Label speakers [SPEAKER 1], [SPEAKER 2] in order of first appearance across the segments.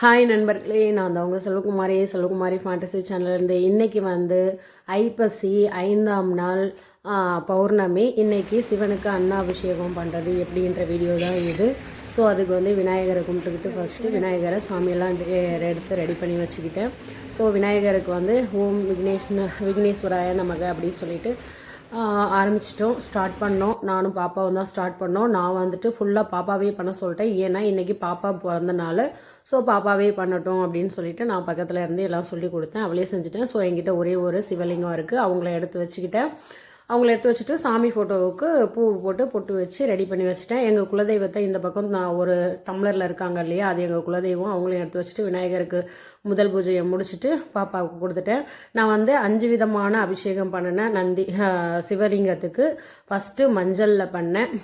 [SPEAKER 1] Hi நண்பர்களே. நான் அந்த உங்கள் செல்வகுமாரி. செல்வகுமாரி ஃபேண்டசி சேனல்லேருந்து இன்றைக்கி வந்து ஐப்பசி ஐந்தாம் நாள் பௌர்ணமி. இன்றைக்கி சிவனுக்கு அன்னாபிஷேகம் பண்ணுறது எப்படின்ற வீடியோ தான் இது. ஸோ அதுக்கு வந்து விநாயகரை கும்பிட்டுக்கிட்டு ஃபஸ்ட்டு விநாயகரை சாமியெல்லாம் எடுத்து ரெடி பண்ணி வச்சுக்கிட்டேன். ஸோ விநாயகருக்கு வந்து ஓம் விக்னேஷ் விக்னேஸ்வராய நமக்கு அப்படின்னு சொல்லிட்டு ஆரம்பிச்சிட்டோம். ஸ்டார்ட் பண்ணோம். நானும் பாப்பாவும் தான் ஸ்டார்ட் பண்ணோம். நான் வந்துட்டு ஃபுல்லாக பாப்பாவே பண்ண சொல்லிட்டேன். ஏன்னா இன்னைக்கு பாப்பா பிறந்தனால ஸோ பாப்பாவே பண்ணட்டும் அப்படின்னு சொல்லிட்டு நான் பக்கத்தில் இருந்து எல்லாம் சொல்லி கொடுத்தேன். அவளே செஞ்சுட்டேன். ஸோ என்கிட்ட ஒரே ஒரு சிவலிங்கம் இருக்குது அவங்கள எடுத்து வச்சுக்கிட்டேன். அவங்கள எடுத்து வச்சுட்டு சாமி ஃபோட்டோவுக்கு பூ போட்டு பொட்டு வச்சு ரெடி பண்ணி வச்சுட்டேன். எங்கள் குலதெய்வத்தை இந்த பக்கம் நான் ஒரு டம்ளரில் இருக்காங்க இல்லையா அது எங்கள் குலதெய்வம். அவங்களையும் எடுத்து வச்சுட்டு விநாயகருக்கு முதல் பூஜையை முடிச்சுட்டு பாப்பாவுக்கு கொடுத்துட்டேன். நான் வந்து அஞ்சு விதமான அபிஷேகம் பண்ணினேன். நந்தி சிவலிங்கத்துக்கு ஃபஸ்ட்டு மஞ்சளில் பண்ணேன்.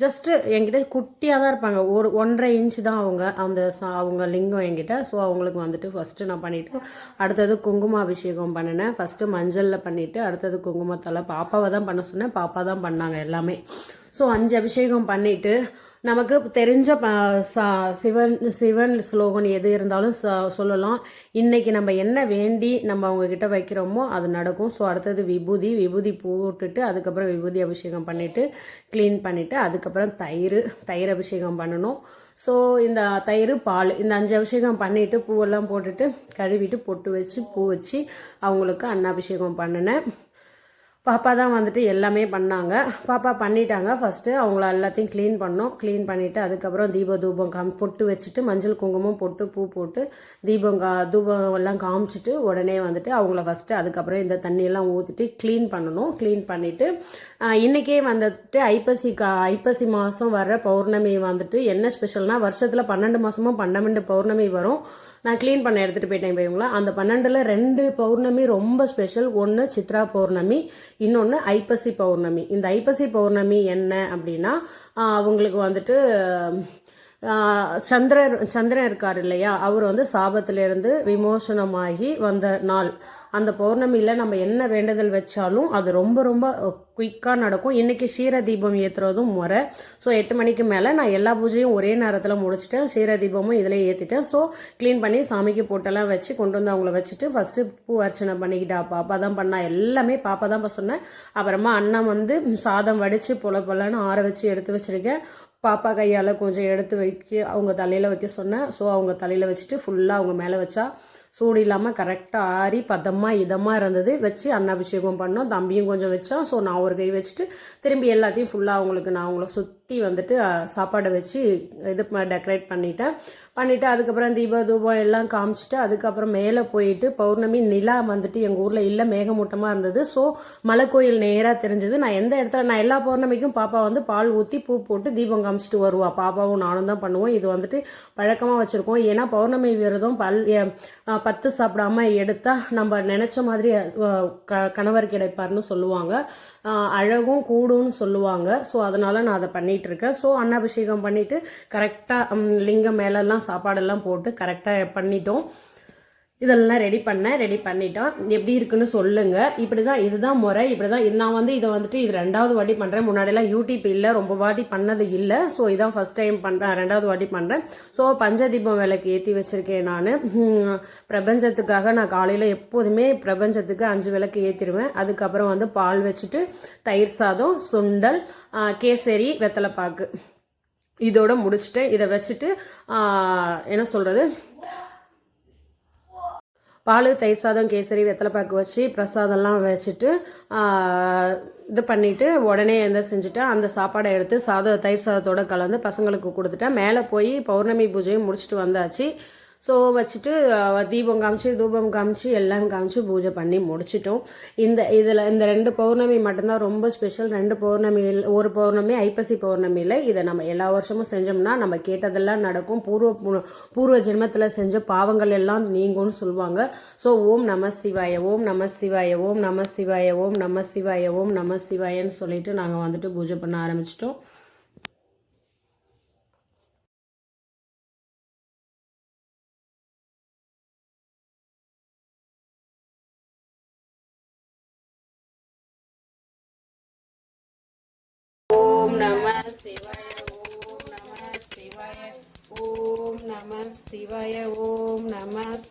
[SPEAKER 1] ஜஸ்ட்டு என்கிட்ட குட்டியாக தான் இருப்பாங்க. ஒரு ஒன்றரை இன்ச் தான் அவங்க அந்த சா- அவங்க லிங்கம் என்கிட்ட. ஸோ அவங்களுக்கு வந்துட்டு ஃபஸ்ட்டு நான் பண்ணிவிட்டு அடுத்தது குங்கும அபிஷேகம் பண்ணினேன். ஃபஸ்ட்டு மஞ்சளில் பண்ணிவிட்டு அடுத்தது குங்குமத்தால். பாப்பாவை தான் பண்ண சொன்னேன். பாப்பா தான் பண்ணாங்க எல்லாமே. ஸோ அஞ்சு அபிஷேகம் பண்ணிவிட்டு நமக்கு தெரிஞ்ச ப- சிவன் சிவன் ஸ்லோகன் எது இருந்தாலும் ச- சொல்லலாம். இன்னைக்கு நம்ம என்ன வேண்டி நம்ம அவங்க கிட்ட வைக்கிறோமோ அது நடக்கும். ஸோ அடுத்தது விபூதி. விபூதி போட்டுட்டு அதுக்கப்புறம் விபூதி அபிஷேகம் பண்ணிட்டு க்ளீன் பண்ணிட்டு அதுக்கப்புறம் தயிர் தயிர் அபிஷேகம் பண்ணணும். ஸோ இந்த தயிர் பால் இந்த அஞ்சு அபிஷேகம் பண்ணிட்டு பூவெல்லாம் போட்டுட்டு கழுவிட்டு பொட்டு வச்சு பூ வச்சு அவங்களுக்கு அன்னாபிஷேகம் பண்ணினேன். பாப்பா தான் வந்துட்டு எல்லாமே பண்ணாங்க. பாப்பா பண்ணிட்டாங்க. ஃபஸ்ட்டு அவங்கள எல்லாத்தையும் க்ளீன் பண்ணோம். க்ளீன் பண்ணிவிட்டு அதுக்கப்புறம் தீப தூபம் காம் பொட்டு வச்சுட்டு மஞ்சள் குங்குமம் பொட்டு பூ போட்டு தீபம் கா தூபம் எல்லாம் காமிச்சிட்டு உடனே வந்துட்டு அவங்கள ஃபஸ்ட்டு அதுக்கப்புறம் இந்த தண்ணியெல்லாம் ஊற்றிட்டு க்ளீன் பண்ணணும். க்ளீன் பண்ணிவிட்டு இன்றைக்கே வந்துட்டு ஐப்பசி கா ஐப்பசி மாதம் வர்ற பௌர்ணமி வந்துட்டு என்ன ஸ்பெஷல்னால் வருஷத்தில் பன்னெண்டு மாதமும் பன்னெண்டு பௌர்ணமி வரும். நான் க்ளீன் பண்ண எடுத்துகிட்டு போயிட்டேன் இப்போ அந்த பன்னெண்டில் ரெண்டு பௌர்ணமி ரொம்ப ஸ்பெஷல் ஒன்று சித்ரா பௌர்ணமி இன்னொன்று ஐப்பசி பௌர்ணமி. இந்த ஐப்பசி பௌர்ணமி என்ன அப்படின்னா அவங்களுக்கு வந்துட்டு சந்திரர் சந்திரன் இருக்கார் இல்லையா? அவர் வந்து சாபத்திலிருந்து விமோசனமாகி வந்த நாள். அந்த பௌர்ணமியில் நம்ம என்ன வேண்டுதல் வச்சாலும் அது ரொம்ப ரொம்ப குயிக்காக நடக்கும். இன்றைக்கி ஷீர தீபம் ஏற்றுறதும் முறை. ஸோ எட்டு மணிக்கு மேலே நான் எல்லா பூஜையும் ஒரே நேரத்தில் முடிச்சிட்டேன். ஷீர தீபமும் இதில் ஏற்றிட்டேன் ஸோ க்ளீன் பண்ணி சாமிக்கு போட்டெல்லாம் வச்சு கொண்டு வந்து அவங்கள வச்சுட்டு ஃபஸ்ட்டு பூ அர்ச்சனை பண்ணிக்கிட்டா பாப்பா தான் பண்ணா. எல்லாமே பாப்பா தான் சொன்னேன். அப்புறமா அண்ணன் வந்து சாதம் வடித்து பொல பொலன்னு ஆற வச்சு எடுத்து வச்சிருக்கேன். பாப்பா கையால் கொஞ்சம் எடுத்து வைக்க அவங்க தலையில் வைக்க சொன்னேன். ஸோ அவங்க தலையில் வச்சுட்டு ஃபுல்லாக அவங்க மேலே வச்சா சூடு இல்லாமல் கரெக்டாக ஆறி பதமாக இதமாக இருந்தது. வச்சு அன்னாபிஷேகம் பண்ணோம். தம்பியும் கொஞ்சம் வச்சோம் ஸோ நான் ஒரு கை வச்சுட்டு திரும்பி எல்லாத்தையும் ஃபுல்லாக அவங்களுக்கு நான் அவங்கள சுற்றி வந்துட்டு சாப்பாடை வச்சு இது டெக்கரேட் பண்ணிட்டேன். பண்ணிவிட்டு அதுக்கப்புறம் தீப தூபம் எல்லாம் காமிச்சிட்டு அதுக்கப்புறம் மேலே போயிட்டு பௌர்ணமி நிலா வந்துட்டு எங்கள் ஊரில் இல்லை மேகமூட்டமாக இருந்தது. ஸோ மலை கோயில் நேராக தெரிஞ்சது. நான் எந்த இடத்துல நான் எல்லா பௌர்ணமிக்கும் பாப்பா வந்து பால் ஊற்றி பூ போட்டு தீபம் காமிச்சிட்டு வருவா. பாப்பாவும் நானும் தான் பண்ணுவோம். இது வந்துட்டு பழக்கமாக வச்சுருக்கோம். ஏன்னா பௌர்ணமி விரதம் பல் பத்து சாப்பிடாம எடுத்தால் நம்ம நினச்ச மாதிரி க- கணவர் கிடைப்பார்னு சொல்லுவாங்க. அழகும் கூடும்னு சொல்லுவாங்க. ஸோ அதனால் நான் அதை பண்ணிகிட்டு இருக்கேன் ஸோ அன்னாபிஷேகம் பண்ணிவிட்டு கரெக்டாக லிங்கம் மேலெல்லாம் சாப்பாடெல்லாம் போட்டு கரெக்டாக பண்ணிட்டோம். இதெல்லாம் ரெடி பண்ணேன் ரெடி பண்ணிட்டோம் எப்படி இருக்குன்னு சொல்லுங்க. இப்படி தான் இதுதான் முறை இப்படி தான் நான் வந்து இதை வந்துட்டு இது ரெண்டாவது வாட்டி பண்ணுறேன் முன்னாடியெல்லாம் யூடியூப் இல்லை ரொம்ப வாட்டி பண்ணது இல்லை. ஸோ இதான் ஃபர்ஸ்ட் டைம் பண்ணுறேன் ரெண்டாவது வாட்டி பண்ணுறேன் ஸோ பஞ்சதீபம் விளக்கு ஏற்றி வச்சிருக்கேன் நான். பிரபஞ்சத்துக்காக நான் காலையில் எப்போதுமே பிரபஞ்சத்துக்கு அஞ்சு விளக்கு ஏற்றிடுவேன் அதுக்கப்புறம் வந்து பால் வச்சுட்டு தயிர் சாதம் சுண்டல் கேசரி வெத்தலைப்பாக்கு. இதோட முடிச்சுட்டேன். இதை வச்சுட்டு என்ன சொல்கிறது பால் தயிர் சாதம் கேசரி வெத்தலைப்பாக்கு வச்சு பிரசாதம்லாம் வச்சுட்டு இது பண்ணிவிட்டு உடனே எந்த செஞ்சுட்டேன் அந்த சாப்பாடை எடுத்து சாதம் தயிர் சாதத்தோட கலந்து பசங்களுக்கு கொடுத்துட்டேன். மேலே போய் பௌர்ணமி பூஜையும் முடிச்சுட்டு வந்தாச்சு. ஸோ வச்சுட்டு தீபம் காமிச்சு தூபம் காமிச்சு எல்லாம் காமிச்சு பூஜை பண்ணி முடிச்சிட்டோம். இந்த இதில் இந்த ரெண்டு பௌர்ணமி மட்டும்தான் ரொம்ப ஸ்பெஷல் ரெண்டு பௌர்ணமியில் ஒரு பௌர்ணமி ஐப்பசி பௌர்ணமியில் இதை நம்ம எல்லா வருஷமும் செஞ்சோம்னா நம்ம கேட்டதெல்லாம் நடக்கும். பூர்வ பூர்வ ஜென்மத்தில் செஞ்ச பாவங்கள் எல்லாம் நீங்கும்னு சொல்லுவாங்க. ஸோ ஓம் நம சிவாய ஓம் நம சிவாய ஓம் நம சிவாய ஓம் நம சிவாய ஓம் நம சிவாயன்னு சொல்லிட்டு நாங்கள் வந்துட்டு பூஜை பண்ண ஆரம்பிச்சிட்டோம்.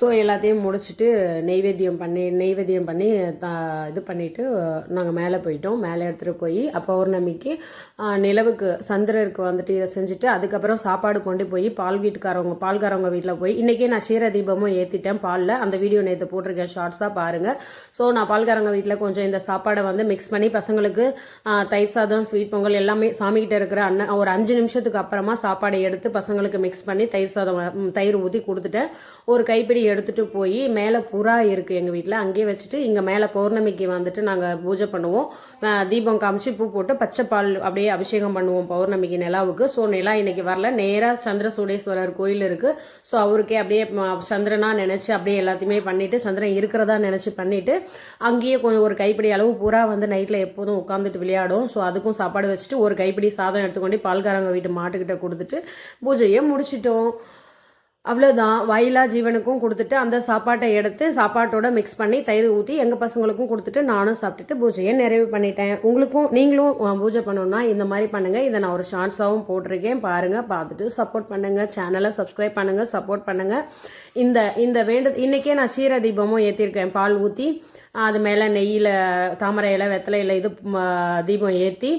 [SPEAKER 1] ஸோ எல்லாத்தையும் முடிச்சுட்டு நெய்வேத்தியம் பண்ணி நெய்வேத்தியம் பண்ணி த இது பண்ணிவிட்டு நாங்கள் மேலே போயிட்டோம். மேலே எடுத்துகிட்டு போய் பௌர்ணமிக்கு நிலவுக்கு சந்திரருக்கு வந்துட்டு இதை செஞ்சுட்டு அதுக்கப்புறம் சாப்பாடு கொண்டு போய் பால் வீட்டுக்காரவங்க பால்காரவங்க வீட்டில் போய் இன்றைக்கே நான் க்ஷீர தீபமும் ஏற்றிட்டேன் பாலில். அந்த வீடியோ நேற்று போட்டிருக்கேன் ஷார்ட்ஸாக பாருங்கள் ஸோ நான் பால்காரங்க வீட்டில் கொஞ்சம் இந்த சாப்பாடை வந்து மிக்ஸ் பண்ணி பசங்களுக்கு தயிர் சாதம் ஸ்வீட் பொங்கல் எல்லாமே சாமிக்கிட்ட இருக்கிற அண்ணன் ஒரு அஞ்சு நிமிஷத்துக்கு அப்புறமா சாப்பாடை எடுத்து பசங்களுக்கு மிக்ஸ் பண்ணி தயிர் சாதம் தயிர் ஊற்றி கொடுத்துட்டேன். ஒரு கைப்பிடி எடுத்துகிட்டு போய் மேலே புறா இருக்குது எங்கள் வீட்டில் அங்கேயே வச்சுட்டு இங்கே மேலே பௌர்ணமிக்கு வந்துட்டு நாங்கள் பூஜை பண்ணுவோம். தீபம் காமிச்சு பூ போட்டு பச்சை பால் அப்படியே அபிஷேகம் பண்ணுவோம் பௌர்ணமிக்கு நிலாவுக்கு. ஸோ நிலா இன்னைக்கு வரல. நேராக சந்திர சூடேஸ்வரர் கோயில் இருக்குது ஸோ அவருக்கே அப்படியே சந்திரனாக நினச்சி அப்படியே எல்லாத்தையுமே பண்ணிவிட்டு சந்திரன் இருக்கிறதா நினச்சி பண்ணிவிட்டு அங்கேயே கொஞ்சம் ஒரு கைப்பிடி அளவு புறா வந்து நைட்டில் எப்போதும் உட்காந்துட்டு விளையாடும். ஸோ அதுக்கும் சாப்பாடு வச்சுட்டு ஒரு கைப்பிடி சாதம் எடுத்துக்கொண்டு பால்காரங்க வீட்டு மாட்டுக்கிட்ட கொடுத்துட்டு பூஜையை முடிச்சிட்டோம். அவ்வளோதான் வாயிலா ஜீவனுக்கும் கொடுத்துட்டு அந்த சாப்பாட்டை எடுத்து சாப்பாட்டோட மிக்ஸ் பண்ணி தயிர் ஊற்றி எங்கள் பசங்களுக்கும் கொடுத்துட்டு நானும் சாப்பிட்டுட்டு பூஜையை நிறைவு பண்ணிட்டேன். உங்களுக்கும் நீங்களும் பூஜை பண்ணணும்னா இந்த மாதிரி பண்ணுங்கள் இதை நான் ஒரு ஷார்ட்ஸாகவும் போட்டிருக்கேன். பாருங்கள் பார்த்துட்டு சப்போர்ட் பண்ணுங்கள் சேனலை சப்ஸ்கிரைப் பண்ணுங்கள் சப்போர்ட் பண்ணுங்கள் இந்த இந்த வேண்டு இன்றைக்கே நான் சீர தீபமும் ஏற்றிருக்கேன் பால் ஊற்றி அது மேலே நெய்யில் தாமரை இலை வெத்தலை இலை இது தீபம் ஏற்றி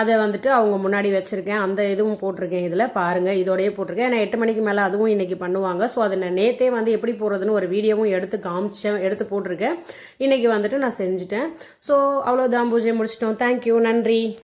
[SPEAKER 1] அதை வந்துட்டு அவங்க முன்னாடி வச்சுருக்கேன். அந்த இதுவும் போட்டிருக்கேன் இதில். பாருங்கள் இதோடய போட்டிருக்கேன். ஏன்னா எட்டு மணிக்கு மேலே அதுவும் இன்றைக்கி பண்ணுவாங்க. ஸோ அதை நான் நேற்றே வந்து எப்படி போடுறதுன்னு ஒரு வீடியோவும் எடுத்து காமிச்சேன். எடுத்து போட்டிருக்கேன். இன்றைக்கி வந்துட்டு நான் செஞ்சுட்டேன். ஸோ அவ்வளோதான் பூஜை முடிச்சிட்டோம். தேங்க்யூ நன்றி.